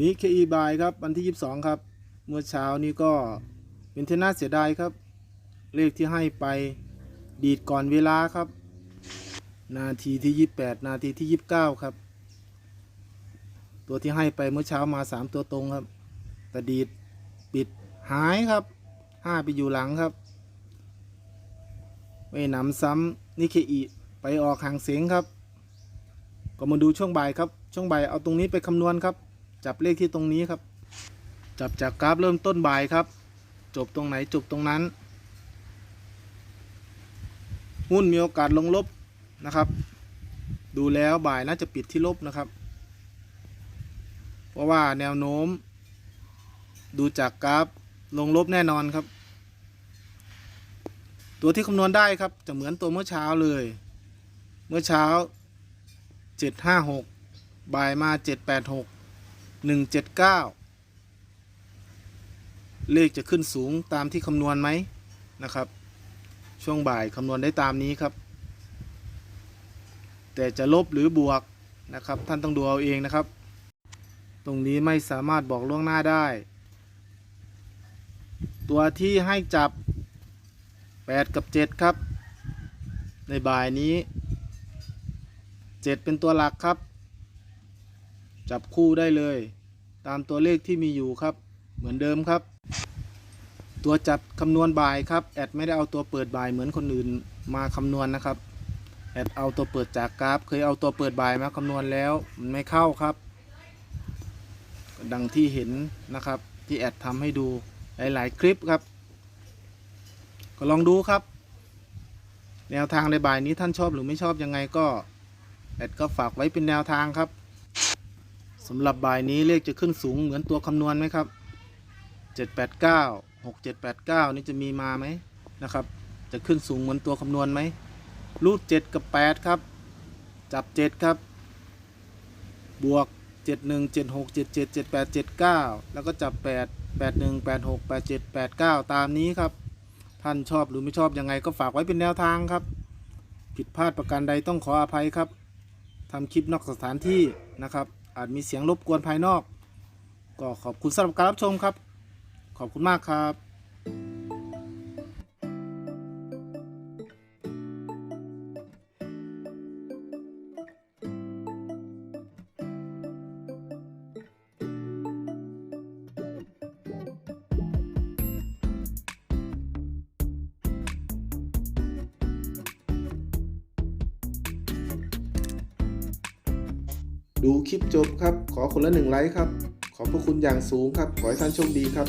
นี้ KE by ครับวันที่ 22 ครับ เมื่อเช้านี้ก็เป็นเทน่าเสียดายครับ เลขที่ให้ไปดีดก่อนเวลาครับ นาทีที่ 28 นาทีที่ 29 ครับ ตัวที่ให้ไปเมื่อเช้ามา 3 ตัวตรงครับ แต่ดีดปิดหายครับ 5 ไปอยู่หลังครับไม่นำซ้ำนิเคอีไปออกห่างเสียงครับ ก็มาดูช่วงบ่ายครับ ช่วงบ่ายเอาตรงนี้ไปคำนวณครับ จับเลขที่ตรงนี้ครับ จับจากกราฟเริ่มต้นบ่ายครับ จบตรงไหนจบตรงนั้น หุ้นมีโอกาสลงลบนะครับ ดูแล้วบ่ายน่าจะปิดที่ลบนะครับ เพราะว่าแนวโน้ม ดูจากกราฟลงลบแน่นอนครับ ตัวที่คำนวณได้ครับจะเหมือนตัวเมื่อเช้าเลย เมื่อเช้า 756บ่ายมา 786 179 เลขจะขึ้นสูงตามที่คำนวณไหมนะครับ ช่วงบ่ายคำนวณได้ตามนี้ครับ แต่จะลบหรือบวกนะครับ ท่านต้องดูเอาเองนะครับ ตรงนี้ไม่สามารถบอกล่วงหน้าได้ ตัวที่ให้จับ 8 กับ 7 ครับ ในบ่ายนี้ 7 เป็นตัวหลักครับจับคู่ได้เลย ตามตัวเลขที่มีอยู่ครับ เหมือนเดิมครับ ตัวจัดคำนวณบ่ายครับแอดไม่ได้เอาตัวเปิดบ่ายเหมือนคนอื่นมาคำนวณนะครับแอดเอาตัวเปิดจากกราฟ เคยเอาตัวเปิดบ่ายมาคำนวณแล้วมันไม่เข้าครับ ดังที่เห็นนะครับที่แอดทำให้ดูหลาย ๆ คลิปครับ ก็ลองดูครับ แนวทางในบ่ายนี้ท่านชอบหรือไม่ชอบยังไงก็แอดก็ฝากไว้เป็นแนวทางครับ สำหรับบ่ายนี้เลขจะขึ้นสูงเหมือนตัวคำนวณไหมครับ 789 6789 นี่จะมีมาไหมนะครับ จะขึ้นสูงเหมือนตัวคำนวณไหมรูด7กับ 8 ครับ จับ 7 ครับ บวก 71 76 77 78 79 แล้วก็จับ 8 81 86 87 89 ตามนี้ครับ ท่านชอบหรือไม่ชอบยังไงก็ฝากไว้เป็นแนวทางครับ ผิดพลาดประการใดต้องขออภัยครับทำคลิปนอกสถานที่นะครับ อาจมีเสียงรบกวนภายนอก ก็ขอบคุณสำหรับการรับชมครับ ขอบคุณมากครับ ดูคลิปจบครับ ขอคนละหนึ่งไลค์ครับ ขอบพระคุณอย่างสูงครับ ขอให้ท่านโชคดีครับ